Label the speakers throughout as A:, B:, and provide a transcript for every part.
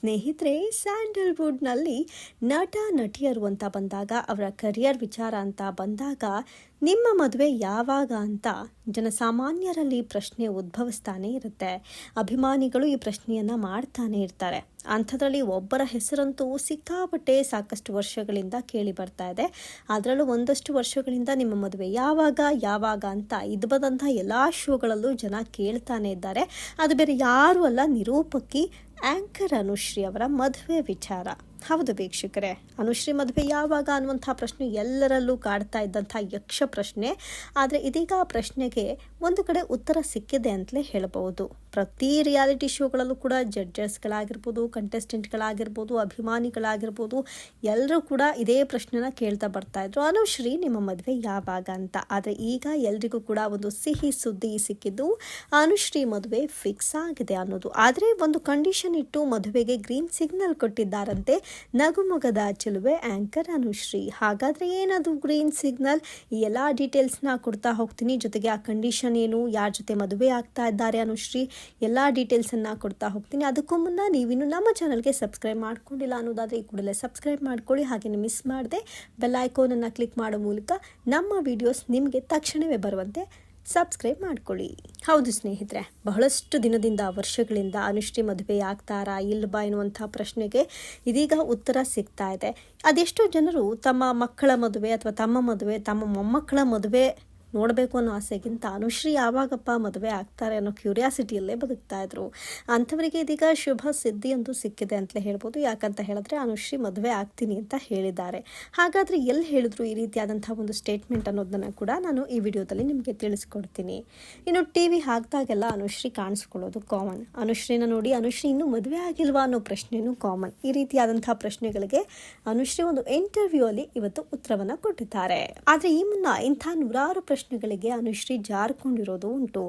A: ಸ್ನೇಹಿತರೆ, ಸ್ಯಾಂಡಲ್ವುಡ್ನಲ್ಲಿ ನಟ, ನಟಿಯರು ಅಂತ ಬಂದಾಗ, ಅವರ ಕರಿಯರ್ ವಿಚಾರ ಅಂತ ಬಂದಾಗ, ನಿಮ್ಮ ಮದುವೆ ಯಾವಾಗ ಅಂತ ಜನಸಾಮಾನ್ಯರಲ್ಲಿ ಪ್ರಶ್ನೆ ಉದ್ಭವಿಸ್ತಾನೆ ಇರುತ್ತೆ. ಅಭಿಮಾನಿಗಳು ಈ ಪ್ರಶ್ನೆಯನ್ನು ಮಾಡ್ತಾನೆ ಇರ್ತಾರೆ. ಅಂಥದ್ರಲ್ಲಿ ಒಬ್ಬರ ಹೆಸರಂತೂ ಸಿಕ್ಕಾಪಟ್ಟೆ ಸಾಕಷ್ಟು ವರ್ಷಗಳಿಂದ ಕೇಳಿ ಬರ್ತಾ ಇದೆ. ಅದರಲ್ಲೂ ಒಂದಷ್ಟು ವರ್ಷಗಳಿಂದ ನಿಮ್ಮ ಮದುವೆ ಯಾವಾಗ ಯಾವಾಗ ಅಂತ ಇದು ಬಂದಂಥ ಎಲ್ಲ ಶೋಗಳಲ್ಲೂ ಜನ ಕೇಳ್ತಾನೆ ಇದ್ದಾರೆ. ಅದು ಬೇರೆ ಯಾರೂ ಅಲ್ಲ, ನಿರೂಪಕಿ ಆಂಕರ್ ಅನುಶ್ರೀ ಅವರ ಮದುವೆ ವಿಚಾರ. ಹೌದು ವೀಕ್ಷಕರೇ, ಅನುಶ್ರೀ ಮದುವೆ ಯಾವಾಗ ಅನ್ನುವಂಥ ಪ್ರಶ್ನೆ ಎಲ್ಲರಲ್ಲೂ ಕಾಡ್ತಾ ಇದ್ದಂಥ ಯಕ್ಷ ಪ್ರಶ್ನೆ. ಆದರೆ ಇದೀಗ ಆ ಪ್ರಶ್ನೆಗೆ ಒಂದು ಕಡೆ ಉತ್ತರ ಸಿಕ್ಕಿದೆ ಅಂತಲೇ ಹೇಳಬಹುದು. ಪ್ರತಿ ರಿಯಾಲಿಟಿ ಶೋಗಳಲ್ಲೂ ಕೂಡ ಜಡ್ಜಸ್ಗಳಾಗಿರ್ಬೋದು ಕಂಟೆಸ್ಟೆಂಟ್ಗಳಾಗಿರ್ಬೋದು ಅಭಿಮಾನಿಗಳಾಗಿರ್ಬೋದು ಎಲ್ಲರೂ ಕೂಡ ಇದೇ ಪ್ರಶ್ನೆನ ಕೇಳ್ತಾ ಬರ್ತಾ ಇದ್ರು. ಅನುಶ್ರೀ, ನಿಮ್ಮ ಮದುವೆ ಯಾವಾಗ ಅಂತ. ಆದರೆ ಈಗ ಎಲ್ರಿಗೂ ಕೂಡ ಒಂದು ಸಿಹಿ ಸುದ್ದಿ ಸಿಕ್ಕಿದ್ದು, ಅನುಶ್ರೀ ಮದುವೆ ಫಿಕ್ಸ್ ಆಗಿದೆ ಅನ್ನೋದು. ಆದರೆ ಒಂದು ಕಂಡೀಷನ್ ಇಟ್ಟು ಮದುವೆಗೆ ಗ್ರೀನ್ ಸಿಗ್ನಲ್ ಕೊಟ್ಟಿದ್ದಾರಂತೆ ನಗುಮೊಗದ ಚೆಲುವೆ ಆಂಕರ್ ಅನುಶ್ರೀ. ಹಾಗಾದರೆ ಏನದು ಗ್ರೀನ್ ಸಿಗ್ನಲ್ ಈ ಎಲ್ಲ ಡೀಟೇಲ್ಸ್ನ ಕೊಡ್ತಾ ಹೋಗ್ತೀನಿ. ಜೊತೆಗೆ ಆ ಕಂಡೀಷನ್ ಏನು? ಯಾರ ಜೊತೆ ಮದುವೆ ಆಗ್ತಾ ಇದ್ದಾರೆ ಅನುಶ್ರೀ? ಎಲ್ಲ ಡೀಟೇಲ್ಸನ್ನು ಕೊಡ್ತಾ ಹೋಗ್ತೀನಿ. ಅದಕ್ಕೂ ಮುನ್ನ ನೀವಿನ್ನು ನಮ್ಮ ಚಾನಲ್ಗೆ ಸಬ್ಸ್ಕ್ರೈಬ್ ಮಾಡ್ಕೊಂಡಿಲ್ಲ ಅನ್ನೋದಾದರೆ ಈ ಕೂಡಲೇ ಸಬ್ಸ್ಕ್ರೈಬ್ ಮಾಡ್ಕೊಳ್ಳಿ. ಹಾಗೆಯೇ ಮಿಸ್ ಮಾಡದೆ ಬೆಲ್ ಐಕೋನನ್ನು ಕ್ಲಿಕ್ ಮಾಡೋ ಮೂಲಕ ನಮ್ಮ ವಿಡಿಯೋಸ್ ನಿಮಗೆ ತಕ್ಷಣವೇ ಬರುವಂತೆ ಸಬ್ಸ್ಕ್ರೈಬ್ ಮಾಡ್ಕೊಳ್ಳಿ. ಹೌದು ಸ್ನೇಹಿತರೆ, ಬಹಳಷ್ಟು ದಿನದಿಂದ, ವರ್ಷಗಳಿಂದ ಅನುಷ್ಠಿ ಮದುವೆ ಆಗ್ತಾರಾ ಇಲ್ವಾ ಎನ್ನುವಂಥ ಪ್ರಶ್ನೆಗೆ ಇದೀಗ ಉತ್ತರ ಸಿಗ್ತಾ ಇದೆ. ಅದೆಷ್ಟೋ ಜನರು ತಮ್ಮ ಮಕ್ಕಳ ಮದುವೆ ಅಥವಾ ತಮ್ಮ ಮದುವೆ, ತಮ್ಮ ಮೊಮ್ಮಕ್ಕಳ ಮದುವೆ ನೋಡಬೇಕು ಅನ್ನೋ ಆಸೆಗಿಂತ ಅನುಶ್ರೀ ಯಾವಾಗಪ್ಪ ಮದುವೆ ಆಗ್ತಾರೆ ಅನ್ನೋ ಕ್ಯೂರಿಯಾಸಿಟಿಯಲ್ಲೇ ಬದುಕ್ತಾ ಇದ್ರು. ಅಂಥವರಿಗೆ ಇದೀಗ ಶುಭ ಸಿದ್ಧಿ ಅಂತೂ ಸಿಕ್ಕಿದೆ ಅಂತಲೇ ಹೇಳ್ಬೋದು. ಯಾಕಂತ ಹೇಳಿದ್ರೆ ಅನುಶ್ರೀ ಮದುವೆ ಆಗ್ತೀನಿ ಅಂತ ಹೇಳಿದ್ದಾರೆ. ಹಾಗಾದರೆ ಎಲ್ಲಿ ಹೇಳಿದ್ರು ಈ ರೀತಿಯಾದಂಥ ಒಂದು ಸ್ಟೇಟ್ಮೆಂಟ್ ಅನ್ನೋದನ್ನು ಕೂಡ ನಾನು ಈ ವಿಡಿಯೋದಲ್ಲಿ ನಿಮಗೆ ತಿಳಿಸ್ಕೊಡ್ತೀನಿ. ಇನ್ನು ಟಿ ವಿ ಹಾಕಿದಾಗೆಲ್ಲ ಅನುಶ್ರೀ ಕಾಣಿಸ್ಕೊಳ್ಳೋದು ಕಾಮನ್ ಅನುಶ್ರೀನ ನೋಡಿ ಅನುಶ್ರೀ ಇನ್ನೂ ಮದುವೆ ಆಗಿಲ್ವಾ ಅನ್ನೋ ಪ್ರಶ್ನೆಯೂ ಕಾಮನ್ ಈ ರೀತಿಯಾದಂಥ ಪ್ರಶ್ನೆಗಳಿಗೆ ಅನುಶ್ರೀ ಒಂದು ಇಂಟರ್ವ್ಯೂ ಅಲ್ಲಿ ಇವತ್ತು ಉತ್ತರವನ್ನು ಕೊಟ್ಟಿದ್ದಾರೆ. ಆದರೆ ಈ ಮುನ್ನ ಇಂಥ ನೂರಾರು ಪ್ರಶ್ನೆಗಳಿಗೆ ಅನುಶ್ರೀ ಜಾರ್ಕೊಂಡಿರೋದು ಉಂಟು.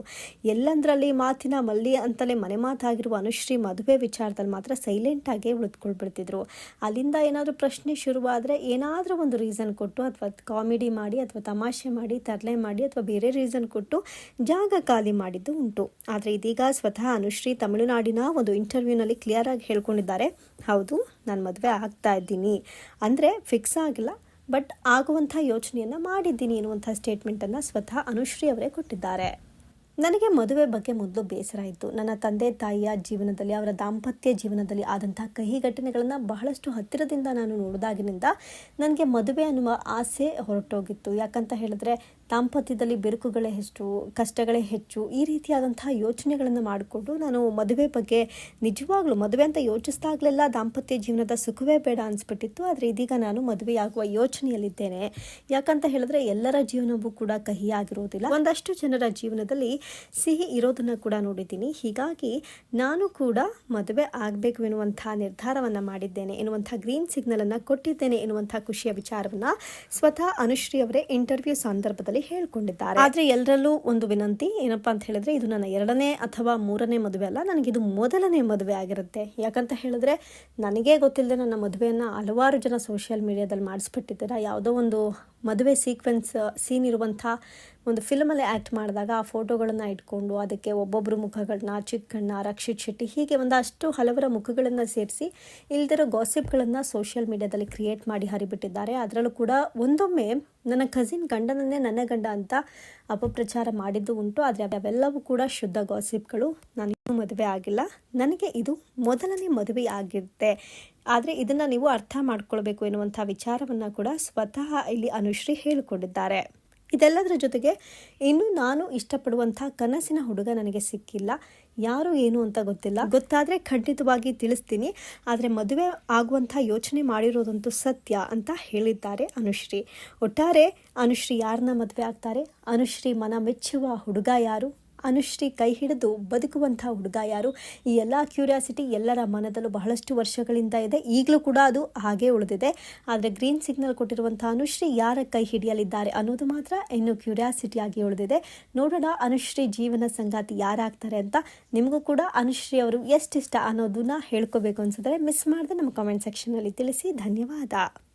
A: ಎಲ್ಲಂದ್ರಲ್ಲಿ ಮಾತಿನ ಮಲ್ಲಿ ಅಂತಲೇ ಮನೆ ಮಾತಾಗಿರುವ ಅನುಶ್ರೀ ಮದುವೆ ವಿಚಾರದಲ್ಲಿ ಮಾತ್ರ ಸೈಲೆಂಟ್ ಆಗಿ ಉಳಿದುಕೊಳ್ಬಿಡ್ತಿದ್ರು. ಅಲ್ಲಿಂದ ಏನಾದರೂ ಪ್ರಶ್ನೆ ಶುರುವಾದರೆ ಏನಾದರೂ ಒಂದು ರೀಸನ್ ಕೊಟ್ಟು ಅಥವಾ ಕಾಮಿಡಿ ಮಾಡಿ ಅಥವಾ ತಮಾಷೆ ಮಾಡಿ, ತರಲೆ ಮಾಡಿ ಅಥವಾ ಬೇರೆ ರೀಸನ್ ಕೊಟ್ಟು ಜಾಗ ಖಾಲಿ ಮಾಡಿದ್ದು ಉಂಟು. ಆದರೆ ಇದೀಗ ಸ್ವತಃ ಅನುಶ್ರೀ ತಮಿಳುನಾಡಿನ ಒಂದು ಇಂಟರ್ವ್ಯೂನಲ್ಲಿ ಕ್ಲಿಯರ್ ಆಗಿ ಹೇಳ್ಕೊಂಡಿದ್ದಾರೆ. ಹೌದು, ನಾನು ಮದುವೆ ಆಗ್ತಾ ಇದ್ದೀನಿ. ಅಂದರೆ ಫಿಕ್ಸ್ ಆಗಿಲ್ಲ. ಬಟ್ ಆಗುವಂಥ ಯೋಚನೆಯನ್ನು ಮಾಡಿದ್ದೀನಿ ಎನ್ನುವಂಥ ಸ್ಟೇಟ್ಮೆಂಟನ್ನು ಸ್ವತಃ ಅನುಶ್ರೀ ಅವರೇ ಕೊಟ್ಟಿದ್ದಾರೆ. ನನಗೆ ಮದುವೆ ಬಗ್ಗೆ ಮೊದಲು ಬೇಸರ ಇತ್ತು. ನನ್ನ ತಂದೆ, ತಾಯಿಯ ಜೀವನದಲ್ಲಿ, ಅವರ ದಾಂಪತ್ಯ ಜೀವನದಲ್ಲಿ ಆದಂತಹ ಕಹಿ ಘಟನೆಗಳನ್ನು ಬಹಳಷ್ಟು ಹತ್ತಿರದಿಂದ ನಾನು ನೋಡಿದಾಗಿನಿಂದ ನನಗೆ ಮದುವೆ ಅನ್ನುವ ಆಸೆ ಹೊರಟೋಗಿತ್ತು. ಯಾಕಂತ ಹೇಳಿದ್ರೆ, ದಾಂಪತ್ಯದಲ್ಲಿ ಬಿರುಕುಗಳೇ ಹೆಚ್ಚು, ಕಷ್ಟಗಳೇ ಹೆಚ್ಚು, ಈ ರೀತಿಯಾದಂತಹ ಯೋಚನೆಗಳನ್ನು ಮಾಡಿಕೊಂಡು ನಾನು ಮದುವೆ ಬಗ್ಗೆ ನಿಜವಾಗ್ಲೂ ಮದುವೆ ಅಂತ ಯೋಚಿಸಿದಾಗಲೆಲ್ಲ ದಾಂಪತ್ಯ ಜೀವನದ ಸುಖವೇ ಬೇಡ ಅನಿಸ್ಬಿಟ್ಟಿತ್ತು. ಆದರೆ ಇದೀಗ ನಾನು ಮದುವೆಯಾಗುವ ಯೋಚನೆಯಲ್ಲಿದ್ದೇನೆ. ಯಾಕಂತ ಹೇಳಿದ್ರೆ, ಎಲ್ಲರ ಜೀವನವೂ ಕೂಡ ಕಹಿಯಾಗಿರೋದಿಲ್ಲ ಒಂದಷ್ಟು ಜನರ ಜೀವನದಲ್ಲಿ ಸಿಹಿ ಇರೋದನ್ನು ಕೂಡ ನೋಡಿದ್ದೀನಿ. ಹೀಗಾಗಿ ನಾನು ಕೂಡ ಮದುವೆ ಆಗಬೇಕು ಎನ್ನುವಂಥ ನಿರ್ಧಾರವನ್ನು ಮಾಡಿದ್ದೇನೆ, ಎನ್ನುವಂಥ ಗ್ರೀನ್ ಸಿಗ್ನಲನ್ನು ಕೊಟ್ಟಿದ್ದೇನೆ ಎನ್ನುವಂಥ ಖುಷಿಯ ವಿಚಾರವನ್ನು ಸ್ವತಃ ಅನುಶ್ರೀ ಅವರೇ ಇಂಟರ್ವ್ಯೂ ಸಂದರ್ಭದಲ್ಲಿ ಹೇಳಿಕೊಂಡಿದ್ದಾರೆ. ಆದರೆ ಎಲ್ಲರಲ್ಲೂ ಒಂದು ವಿನಂತಿ, ಏನಪ್ಪಾ ಅಂತ ಹೇಳಿದ್ರೆ ಇದು ನನ್ನ ಎರಡನೇ ಅಥವಾ ಮೂರನೇ ಮದುವೆ ಅಲ್ಲ ನನಗಿದು ಮೊದಲನೇ ಮದುವೆ ಆಗಿರುತ್ತೆ. ಯಾಕಂತ ಹೇಳಿದ್ರೆ ನನಗೆ ಗೊತ್ತಿಲ್ಲದೆ ನನ್ನ ಮದುವೆಯನ್ನು ಹಲವಾರು ಜನ ಸೋಷಿಯಲ್ ಮೀಡಿಯಾದಲ್ಲಿ ಮಾಡಿಸ್ಬಿಟ್ಟಿದ್ದೀರಾ, ಯಾವುದೋ ಒಂದು ಮದುವೆ ಸೀಕ್ವೆನ್ಸ್, ಸೀನ್ ಇರುವಂಥ ಒಂದು ಫಿಲ್ಮಲ್ಲಿ ಆ್ಯಕ್ಟ್ ಮಾಡಿದಾಗ ಆ ಫೋಟೋಗಳನ್ನು ಇಟ್ಕೊಂಡು ಅದಕ್ಕೆ ಒಬ್ಬೊಬ್ಬರು ಮುಖಗಳನ್ನ, ಚಿಕ್ಕಣ್ಣ, ರಕ್ಷಿತ್ ಶೆಟ್ಟಿ ಹೀಗೆ ಒಂದಷ್ಟು ಹಲವರ ಮುಖಗಳನ್ನು ಸೇರಿಸಿ ಇಲ್ದಿರೋ ಗಾಸಿಪ್ಗಳನ್ನು ಸೋಷಿಯಲ್ ಮೀಡಿಯಾದಲ್ಲಿ ಕ್ರಿಯೇಟ್ ಮಾಡಿ ಹರಿಬಿಟ್ಟಿದ್ದಾರೆ. ಅದರಲ್ಲೂ ಕೂಡ ಒಂದೊಮ್ಮೆ ನನ್ನ ಕಸಿನ್ ಗಂಡನನ್ನೇ ನನ್ನ ಗಂಡ ಅಂತ ಅಪಪ್ರಚಾರ ಮಾಡಿದ್ದು ಉಂಟು. ಆದರೆ ಅವೆಲ್ಲವೂ ಕೂಡ ಶುದ್ಧ ಗಾಸಿಪ್ಗಳು. ನಾನು ಮದುವೆ ಆಗಿಲ್ಲ. ನನಗೆ ಇದು ಮೊದಲನೇ ಮದುವೆ ಆಗಿರುತ್ತೆ ಆದರೆ ಇದನ್ನು ನೀವು ಅರ್ಥ ಮಾಡ್ಕೊಳ್ಬೇಕು ಎನ್ನುವಂಥ ವಿಚಾರವನ್ನು ಕೂಡ ಸ್ವತಃ ಇಲ್ಲಿ ಅನುಶ್ರೀ ಹೇಳಿಕೊಂಡಿದ್ದಾರೆ. ಇದೆಲ್ಲದರ ಜೊತೆಗೆ ಇನ್ನೂ ನಾನು ಇಷ್ಟಪಡುವಂಥ ಕನಸಿನ ಹುಡುಗ ನನಗೆ ಸಿಕ್ಕಿಲ್ಲ. ಯಾರು ಏನು ಅಂತ ಗೊತ್ತಿಲ್ಲ. ಗೊತ್ತಾದರೆ ಖಂಡಿತವಾಗಿ ತಿಳಿಸ್ತೀನಿ. ಆದರೆ ಮದುವೆ ಆಗುವಂಥ ಯೋಚನೆ ಮಾಡಿರೋದಂತೂ ಸತ್ಯ ಅಂತ ಹೇಳಿದ್ದಾರೆ ಅನುಶ್ರೀ. ಒಟ್ಟಾರೆ ಅನುಶ್ರೀ ಯಾರನ್ನ ಮದುವೆ ಆಗ್ತಾರೆ? ಅನುಶ್ರೀ ಮನ ಮೆಚ್ಚುವ ಹುಡುಗ ಯಾರು? ಅನುಶ್ರೀ ಕೈ ಹಿಡಿದು ಬದುಕುವಂಥ ಹುಡುಗ ಯಾರು? ಈ ಎಲ್ಲ ಕ್ಯೂರಿಯಾಸಿಟಿ ಎಲ್ಲರ ಮನದಲ್ಲೂ ಬಹಳಷ್ಟು ವರ್ಷಗಳಿಂದ ಇದೆ. ಈಗಲೂ ಕೂಡ ಅದು ಹಾಗೇ ಉಳಿದಿದೆ. ಆದರೆ ಗ್ರೀನ್ ಸಿಗ್ನಲ್ ಕೊಟ್ಟಿರುವಂಥ ಅನುಶ್ರೀ ಯಾರ ಕೈ ಹಿಡಿಯಲಿದ್ದಾರೆ ಅನ್ನೋದು ಮಾತ್ರ ಇನ್ನೂ ಕ್ಯೂರಿಯಾಸಿಟಿಯಾಗಿ ಉಳಿದಿದೆ. ನೋಡೋಣ ಅನುಶ್ರೀ ಜೀವನ ಸಂಗಾತಿ ಯಾರಾಗ್ತಾರೆ ಅಂತ. ನಿಮಗೂ ಕೂಡ ಅನುಶ್ರೀ ಅವರು ಎಷ್ಟಿಷ್ಟ ಅನ್ನೋದನ್ನ ಹೇಳ್ಕೋಬೇಕು ಅನ್ಸಿದ್ರೆ ಮಿಸ್ ಮಾಡದೆ ನಮ್ಮ ಕಾಮೆಂಟ್ ಸೆಕ್ಷನಲ್ಲಿ ತಿಳಿಸಿ. ಧನ್ಯವಾದ.